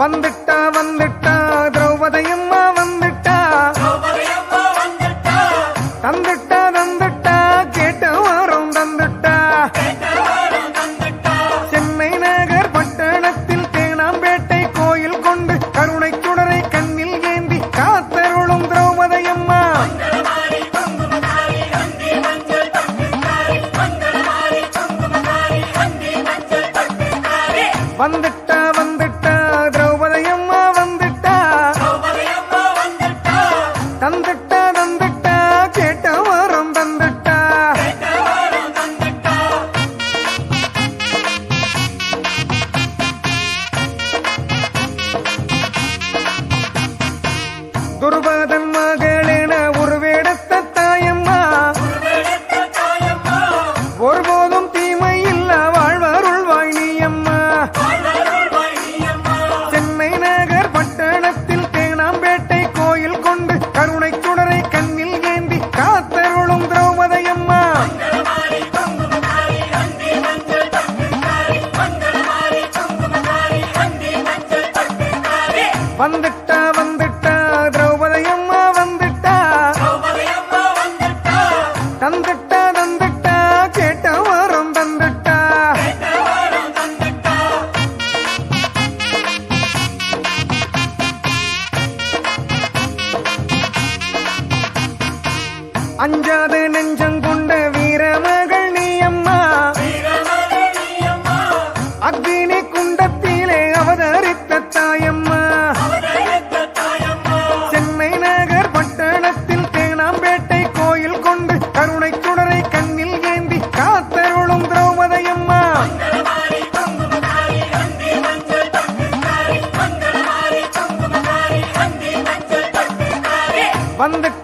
வந்துட்டா வந்துட்டா திரௌபதையம்மா வந்துட்டா. தந்துட்டா தந்துட்டா கேட்ட வாரம் தந்துட்டா. சென்னை நகர் பட்டணத்தில் தேனாம்பேட்டை கோயில் கொண்டு கருணை சுடரை கண்ணில் ஏந்தி காத்தருளும் திரௌபதையம்மா. வந்துட்டா துருபதன் மகளென உருவெடுத்த தாயம்மா. ஒருபோதும் தீமை இல்ல வாழ்வருள் வாய்னியம்மா. சென்னை நகர் பட்டணத்தில் தேனாம்பேட்டை கோயில் கொண்டு கருணை சுடரை கண்ணில் ஏந்தி காத்தருளும் திரௌபதையம்மா. வந்துட்டா வந்துட்டா. திரௌபதியம்மா வந்துட்டா தந்துட்டா தந்துட்டா? கேட்ட வாரம் தந்துட்டா? அஞ்சாத வந்துட்ட